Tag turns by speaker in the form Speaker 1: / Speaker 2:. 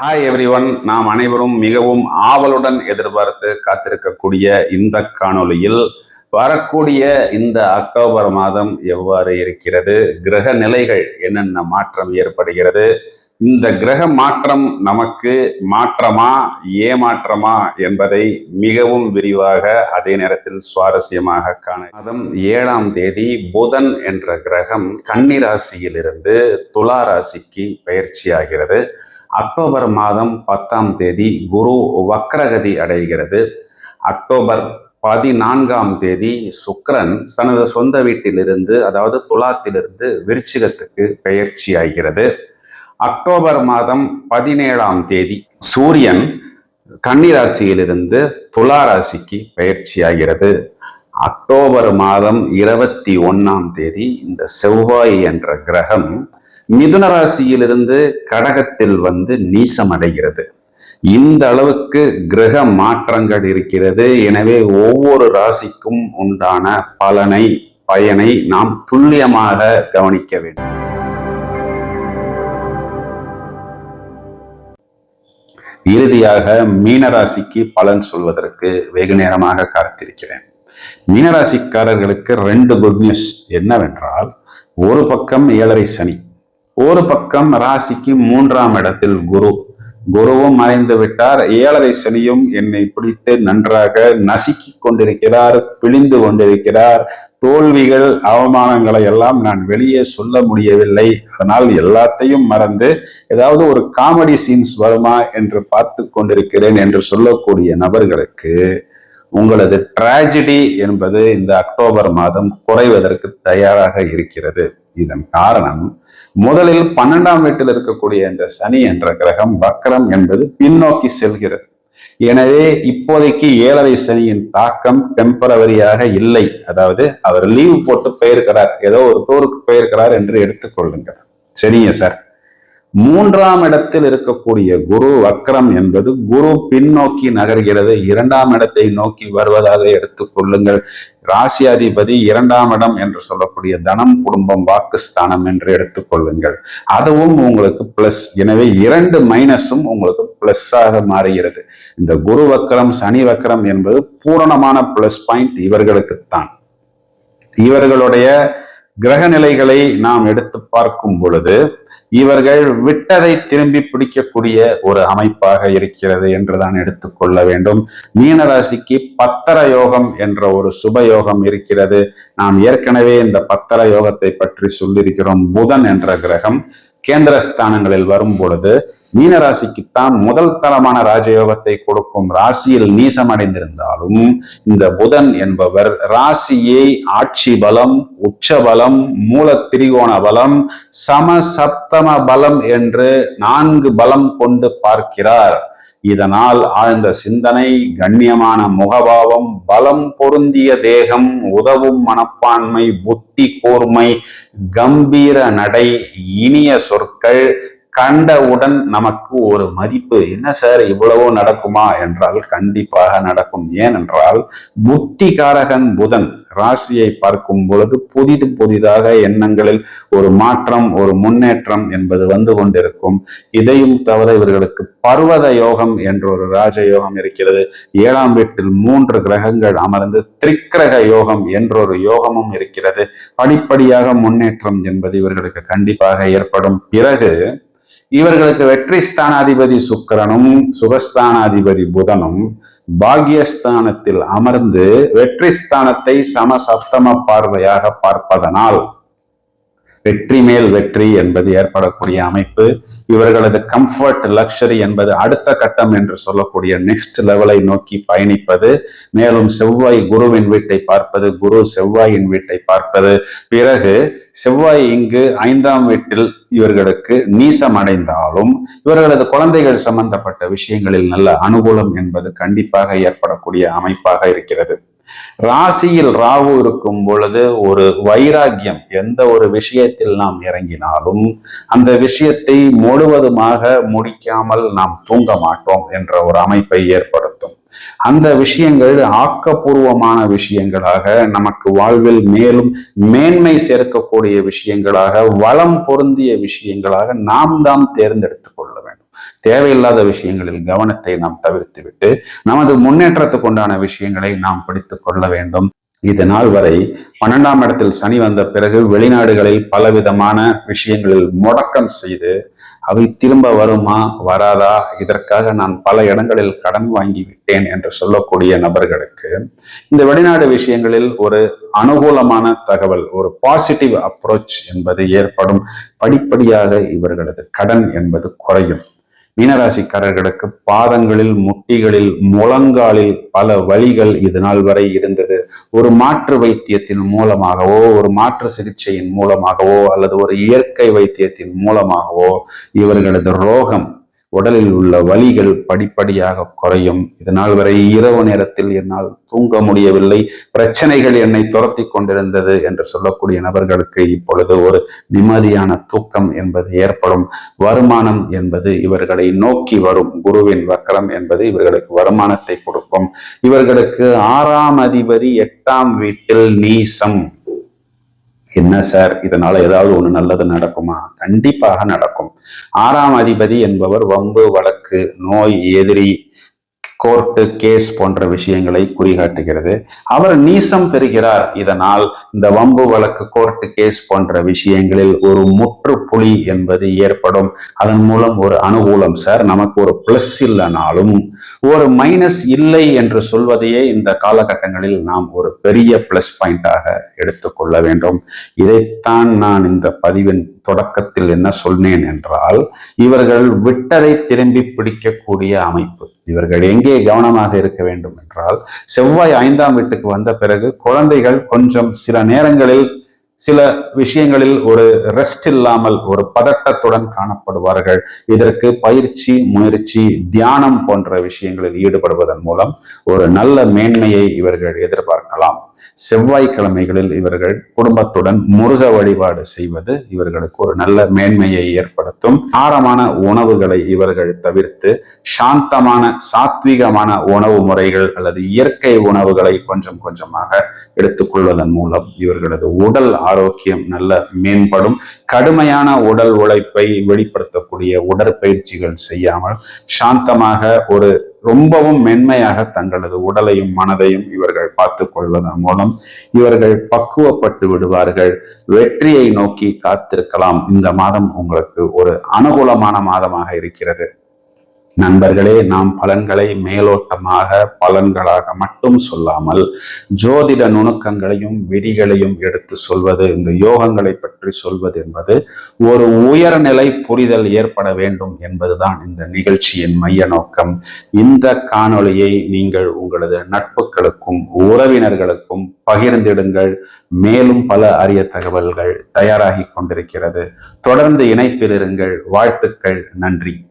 Speaker 1: Hi every one நாம் அனைவரும் மிகவும் ஆவலுடன் எதிர்பார்த்து காத்திருக்கக்கூடிய இந்த காணொளியில் வரக்கூடிய இந்த அக்டோபர் மாதம் எவ்வாறு இருக்கிறது? கிரக நிலைகள் என்னென்ன மாற்றம் ஏற்படுகிறது? இந்த கிரக மாற்றம் நமக்கு மாற்றமா ஏமாற்றமா என்பதை மிகவும் விரிவாக அதே நேரத்தில் சுவாரஸ்யமாக காண மாதம் ஏழாம் தேதி புதன் என்ற கிரகம் கன்னிராசியிலிருந்து துலா ராசிக்கு பயிற்சியாகிறது. அக்டோபர் மாதம் பத்தாம் தேதி குரு வக்ரகதி அடைகிறது. அக்டோபர் பதினான்காம் தேதி சுக்கரன் தனது சொந்த வீட்டிலிருந்து அதாவது துலாத்திலிருந்து விருச்சிகத்துக்கு பெயர்ச்சி ஆகிறது. அக்டோபர் மாதம் பதினேழாம் தேதி சூரியன் கன்னிராசியிலிருந்து துலா ராசிக்கு பயிற்சி ஆகிறது. அக்டோபர் மாதம் இருபத்தி ஒன்றாம் தேதி இந்த செவ்வாய் என்ற கிரகம் மிதுன ராசியிலிருந்து கடகத்தில் வந்து நீசமடைகிறது. இந்த அளவுக்கு கிரக மாற்றங்கள் இருக்கிறது. எனவே ஒவ்வொரு ராசிக்கும் உண்டான பலனை பயனை நாம் துல்லியமாக கவனிக்க வேண்டும். இறுதியாக மீனராசிக்கு பலன் சொல்வதற்கு வெகு நேரமாக காத்திருக்கிறேன். மீனராசிக்காரர்களுக்கு ரெண்டு குட் நியூஸ் என்னவென்றால் ஒரு பக்கம் ஏழரை சனி ஒரு பக்கம் ராசிக்கு மூன்றாம் இடத்தில் குரு. குருவும் மறைந்து விட்டார். ஏழரை சனியும் என்னை பிடித்து நன்றாக நசுக்கி கொண்டிருக்கிறார் பிழிந்து கொண்டிருக்கிறார். தோல்விகள் அவமானங்களை எல்லாம் நான் வெளியே சொல்ல முடியவில்லை. அதனால் எல்லாத்தையும் மறந்து ஏதாவது ஒரு காமெடி சீன்ஸ் வருமா என்று பார்த்து கொண்டிருக்கிறேன் என்று சொல்லக்கூடிய நபர்களுக்கு உங்களது டிராஜடி என்பது இந்த அக்டோபர் மாதம் குறைவதற்கு தயாராக இருக்கிறது. இதன் காரணம் முதலில் பன்னெண்டாம் வீட்டில் இருக்கக்கூடிய இந்த சனி என்ற கிரகம் வக்ரம் என்பது பின்னோக்கி செல்கிறது. எனவே இப்போதைக்கு ஏழரை சனியின் தாக்கம் டெம்பரவரியாக இல்லை. அதாவது அவர் லீவு போட்டு போயிருக்கிறார். ஏதோ ஒரு டூருக்கு போயிருக்கிறார் என்று எடுத்துக்கொள்ளுங்கள். சரிங்க சார் மூன்றாம் இடத்தில் இருக்கக்கூடிய குரு வக்ரம் என்பது குரு பின்னோக்கி நகர்கிறது. இரண்டாம் இடத்தை நோக்கி வருவதாக எடுத்துக்கொள்ளுங்கள் ராசியாதிபதி இரண்டாம் இடம் என்று சொல்லக்கூடிய தனம் குடும்பம் வாக்குஸ்தானம் என்று எடுத்துக்கொள்ளுங்கள் அதுவும் உங்களுக்கு பிளஸ் எனவே இரண்டு மைனஸும் உங்களுக்கு பிளஸ்ஸாக மாறுகிறது. இந்த குரு வக்கரம் சனி வக்கரம் என்பது பூரணமான பிளஸ் பாயிண்ட் இவர்களுக்குத்தான். இவர்களுடைய கிரக நிலைகளை நாம் எடுத்து பார்க்கும் பொழுது இவர்கள் விட்டதை திரும்பி பிடிக்கக்கூடிய ஒரு அமைப்பாக இருக்கிறது என்றுதான் எடுத்துக்கொள்ள வேண்டும். மீனராசிக்கு பத்தர யோகம் என்ற ஒரு சுப யோகம் இருக்கிறது. நாம் ஏற்கனவே இந்த பத்தர யோகத்தை பற்றி சொல்லியிருக்கிறோம். புதன் என்ற கிரகம் கேந்திர ஸ்தானங்களில் வரும் பொழுது மீனராசிக்குத்தான் முதல் தரமான ராஜயோகத்தை கொடுக்கும் ராசியில் நீசமடைந்திருந்தாலும் இந்த புதன் என்பவர் ராசியை ஆட்சி பலம் உச்ச பலம் மூல திரிகோண பலம் சமசப்தம பலம் என்று நான்கு பலம் கொண்டு பார்க்கிறார். இதனால் ஆழ்ந்த சிந்தனை கண்ணியமான முகபாவம் பலம் பொருந்திய தேகம் உதவும் மனப்பான்மை புத்தி கூர்மை கம்பீர நடை இனிய சொற்கள் கண்டவுடன் நமக்கு ஒரு மதிப்பு என்ன சார் இவ்வளவோ நடக்குமா? என்றால் கண்டிப்பாக நடக்கும். ஏனென்றால் புத்திகாரகன் புதன் ராசியை பார்க்கும் பொழுது புதிது புதிதாக எண்ணங்களில் ஒரு மாற்றம் ஒரு முன்னேற்றம் என்பது வந்து கொண்டிருக்கும். இதையும் தவிர இவர்களுக்கு பர்வத யோகம் என்ற ஒரு ராஜயோகம் இருக்கிறது. ஏழாம் வீட்டில் மூன்று கிரகங்கள் அமர்ந்து திரிக்கிரக யோகம் என்றொரு யோகமும் இருக்கிறது. படிப்படியாக முன்னேற்றம் என்பது இவர்களுக்கு கண்டிப்பாக ஏற்படும். பிறகு இவர்களுக்கு வெற்றி ஸ்தானாதிபதி சுக்கரனும் சுகஸ்தானாதிபதி புதனும் பாக்யஸ்தானத்தில் அமர்ந்து வெற்றி ஸ்தானத்தை சமசப்தம பார்வையாக பார்ப்பதனால் வெற்றி மேல் வெற்றி என்பது ஏற்படக்கூடிய அமைப்பு. இவர்களது கம்ஃபர்ட் லக்ஷரி என்பது அடுத்த கட்டம் என்று சொல்லக்கூடிய நெக்ஸ்ட் லெவலை நோக்கி பயணிப்பது. மேலும் செவ்வாய் குருவின் வீட்டை பார்ப்பது குரு செவ்வாயின் வீட்டை பார்ப்பது. பிறகு செவ்வாய் இங்கு ஐந்தாம் வீட்டில் இவர்களுக்கு நீசம் அடைந்தாலும் இவர்களது குழந்தைகள் சம்பந்தப்பட்ட விஷயங்களில் நல்ல அனுகூலம் என்பது கண்டிப்பாக ஏற்படக்கூடிய அமைப்பாக இருக்கிறது. ராசியில் ராகு இருக்கும் பொழுது ஒரு வைராக்கியம் எந்த ஒரு விஷயத்தில் நாம் இறங்கினாலும் அந்த விஷயத்தை முழுவதுமாக முடிக்காமல் நாம் தூங்க மாட்டோம் என்ற ஒரு அமைப்பை ஏற்படுத்தும். அந்த விஷயங்கள் ஆக்கப்பூர்வமான விஷயங்களாக நமக்கு வாழ்வில் மேலும் மேன்மை சேர்க்கக்கூடிய விஷயங்களாக வளம் பொருந்திய விஷயங்களாக நாம் தான் தேர்ந்தெடுத்துக் கொள்ள வேண்டும். தேவையில்லாத விஷயங்களில் கவனத்தை நாம் தவிர்த்துவிட்டு நமது முன்னேற்றத்துக்குண்டான விஷயங்களை நாம் படித்து கொள்ள வேண்டும். இது நாள் வரை பன்னெண்டாம் இடத்தில் சனி வந்த பிறகு வெளிநாடுகளில் பலவிதமான விஷயங்களில் முடக்கம் செய்து அவை திரும்ப வருமா வராதா? இதற்காக நான் பல இடங்களில் கடன் வாங்கி விட்டேன் என்று சொல்லக்கூடிய நபர்களுக்கு இந்த வெளிநாடு விஷயங்களில் ஒரு அனுகூலமான தகவல் ஒரு பாசிட்டிவ் அப்ரோச் என்பது ஏற்படும். படிப்படியாக இவர்களது கடன் என்பது குறையும். மீனராசிக்காரர்களுக்கு பாதங்களில் முட்டிகளில் முழங்காலில் பல வழிகள் இது நாள் வரை இருந்தது. ஒரு மாற்று வைத்தியத்தின் மூலமாகவோ ஒரு மாற்று சிகிச்சையின் மூலமாகவோ அல்லது ஒரு இயற்கை வைத்தியத்தின் மூலமாகவோ இவர்களது ரோகம் உடலில் உள்ள வலிகள் படிப்படியாக குறையும். இதனால் வரை இரவு நேரத்தில் என்னால் தூங்க முடியவில்லை. பிரச்சனைகள் என்னை துரத்தி கொண்டிருந்தது என்று சொல்லக்கூடிய நபர்களுக்கு இப்பொழுது ஒரு நிம்மதியான தூக்கம் என்பது ஏற்படும். வருமானம் என்பது இவர்களை நோக்கி வரும். குருவின் வக்கரம் என்பது இவர்களுக்கு வருமானத்தை கொடுக்கும். இவர்களுக்கு ஆறாம் அதிபதி எட்டாம் வீட்டில் நீசம். என்ன சார்? இதனால ஏதாவது ஒண்ணு நல்லது நடக்குமா? கண்டிப்பாக நடக்கும். ஆறாம் அதிபதி என்பவர் வம்பு வழக்கு நோய் எதிரி கோர்ட்டு கேஸ் போன்ற விஷயங்களை குறிகாட்டுகிறது. அவர் நீசம் பெறுகிறார். இதனால் இந்த வம்பு வழக்கு கோர்ட்டு கேஸ் போன்ற விஷயங்களில் ஒரு முற்றுப்புலி என்பது ஏற்படும். அதன் மூலம் ஒரு அனுகூலம் சார் நமக்கு ஒரு பிளஸ் இல்லைனாலும் ஒரு மைனஸ் இல்லை என்று சொல்வதையே இந்த காலகட்டங்களில் நாம் ஒரு பெரிய பிளஸ் பாயிண்டாக எடுத்துக்கொள்ள வேண்டும். இதைத்தான் நான் இந்த பதிவின் தொடக்கத்தில் என்ன சொன்னேன் என்றால் இவர்கள் விட்டதை திரும்பி பிடிக்கக்கூடிய அமைப்பு. இவர்கள் எங்கே கவனமாக இருக்க வேண்டும் என்றால் செவ்வாய் ஐந்தாம் வீட்டுக்கு வந்த பிறகு குழந்தைகள் கொஞ்சம் சில நேரங்களில் சில விஷயங்களில் ஒரு ரெஸ்ட் இல்லாமல் ஒரு பதட்டத்துடன் காணப்படுவார்கள். இதற்கு பயிற்சி முயற்சி தியானம் போன்ற விஷயங்களில் ஈடுபடுவதன் மூலம் ஒரு நல்ல மேன்மையை இவர்கள் எதிர்பார்க்கலாம். செவ்வாய்க்கிழமைகளில் இவர்கள் குடும்பத்துடன் முருக வழிபாடு செய்வது இவர்களுக்கு ஒரு நல்ல மேன்மையை ஏற்படுத்தும். ஆரமான உணவுகளை இவர்கள் தவிர்த்து சாந்தமான சாத்வீகமான உணவு முறைகள் அல்லது இயற்கை உணவுகளை கொஞ்சம் கொஞ்சமாக எடுத்துக்கொள்வதன் மூலம் இவர்களது உடல் ஆரோக்கியம் நல்ல மேம்படும். கடுமையான உடல் உழைப்பை வெளிப்படுத்தக்கூடிய உடற்பயிற்சிகள் செய்யாமல் சாந்தமாக ஒரு ரொம்பவும் மென்மையாக தங்களது உடலையும் மனதையும் இவர்கள் பார்த்து கொள்வதன் மூலம் இவர்கள் பக்குவப்பட்டு விடுவார்கள். வெற்றியை நோக்கி காத்திருக்கலாம். இந்த மாதம் உங்களுக்கு ஒரு அனுகூலமான மாதமாக இருக்கிறது. நண்பர்களே நாம் பலன்களை மேலோட்டமாக பலன்களாக மட்டும் சொல்லாமல் ஜோதிட நுணுக்கங்களையும் விதிகளையும் எடுத்து சொல்வது இந்த யோகங்களை பற்றி சொல்வது என்பது ஒரு உயர்நிலை புரிதல் ஏற்பட வேண்டும் என்பதுதான் இந்த நிகழ்ச்சியின் மைய நோக்கம். இந்த காணொளியை நீங்கள் உங்களது நட்புகளுக்கும் உறவினர்களுக்கும் பகிர்ந்திடுங்கள். மேலும் பல அரிய தகவல்கள் தயாராகி கொண்டிருக்கிறது. தொடர்ந்து இணைப்பில் இருங்கள். வாழ்த்துக்கள். நன்றி.